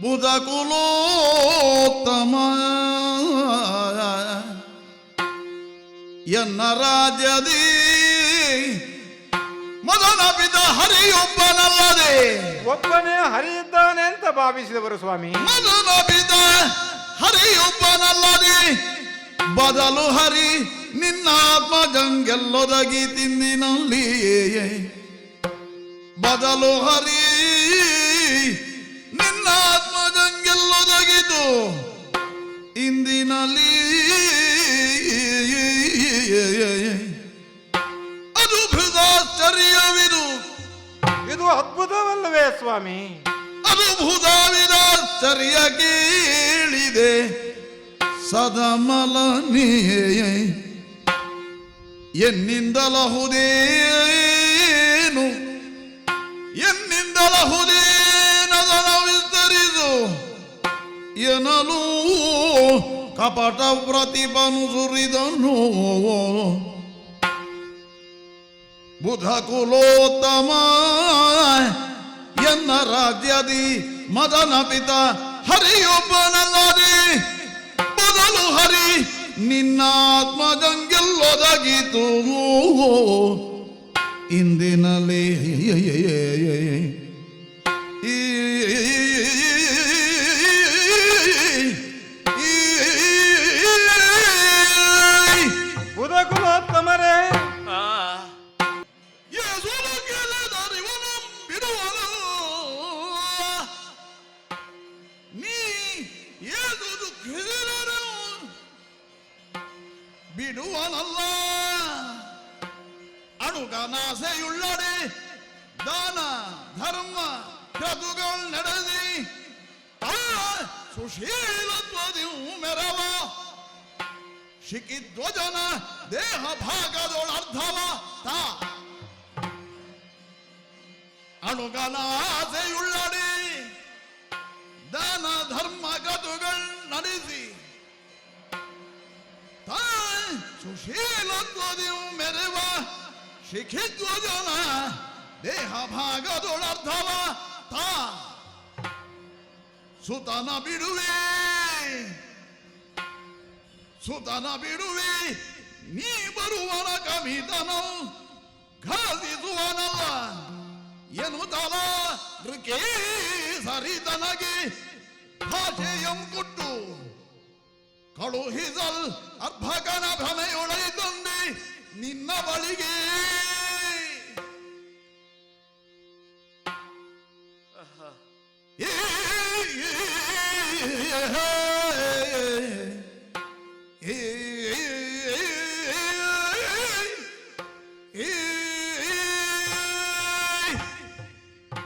ಬುಧ ಕುಲೋತ್ತಮ ಎನ್ನ ರಾಜ್ಯದಿ ಮೊದಲ ಪಿತ ಹರಿಯೊಬ್ಬನಲ್ಲದೆ. ಒಬ್ಬನೇ ಹರಿಯಿದ್ದಾನೆ ಅಂತ ಭಾವಿಸಿದವರು ಸ್ವಾಮಿ. ಮೊದಲ ಪಿತ ಹರಿಯೊಬ್ಬನಲ್ಲದೆ. ಬದಲು ಹರಿ ನಿನ್ನ ಆತ್ಮಜಂಗೆಲ್ಲೊದಗಿ ತಿನ್ನಿನಲ್ಲಿ ಬದಲು ಹರಿ ಅದ್ಭುತವಲ್ಲವೇ ಸ್ವಾಮಿ. ಅದ್ಭುತ ಭೂತಾವಿದಾಶ್ಚರ್ಯ ಕೇಳಿದೆ ಸದಮಲನಿಯೇ ಎನ್ನಿಂದಲಹುದೇನು? ಎನ್ನಿಂದಲಹುದೇನದನ ವಿಸ್ತರಿಸು ಎನಲೂ ಕಪಟ ಪ್ರತಿಭನು ಸುರಿದನು. ಬುಧ ಕುಲೋತ್ತಮ ಎನ್ನ ರಾಜ್ಯದಿ ಮದನ ಪಿತ ಹರಿಯೊಬ್ಬನಲ್ಲದೆ ಬದಲು ಹರಿ ನಿನ್ನ ಆತ್ಮಜಂಗೆಲ್ಲೊದಗಿತು ಯೇಸುನು ಕೇಳಿದರು ಬಿಡುವನಲ್ಲ ಅಣುಗನಾಸೆಯುಳ್ಳಡೆ ದಾನ ಧರ್ಮ ಕ್ರತುಗಳು ನಡೆದಿ ಆ ಸುಶೀಲತ್ವದಿ ಮೆರವ ಶಿಖಿಧ್ವಜನ ದೇಹ ಭಾಗದೊಳರ್ಧವ ತಾ ಅಣುಗನಾಸೆಯುಳ್ಳಡಿ ದಾನ ತಾಯ್ ಮೆರೆವ ಮೆರೆವ ಶಿಖಿಧ್ವಜನ ದೇಹ ಭಾಗದೊಳರ್ಧವ ತಾ. ಸುತನ ಬಿಡುವೆ. ಸುತನ ಬಿಡುವೆ. ನೀ ಬರುವನ ಕಮಿತನು ಘಾಸಿಸುವನಲ್ಲ. ಎನ್ನುತ್ತಲ ನೃಕೇ ಸರಿತನಗೆ ಭಾಷೆಯಂ ಕೊಟ್ಟು. கழுகிதல் அர்ப்பகன பிரமையுடை கொண்டு நின்ன வழிகே ஏ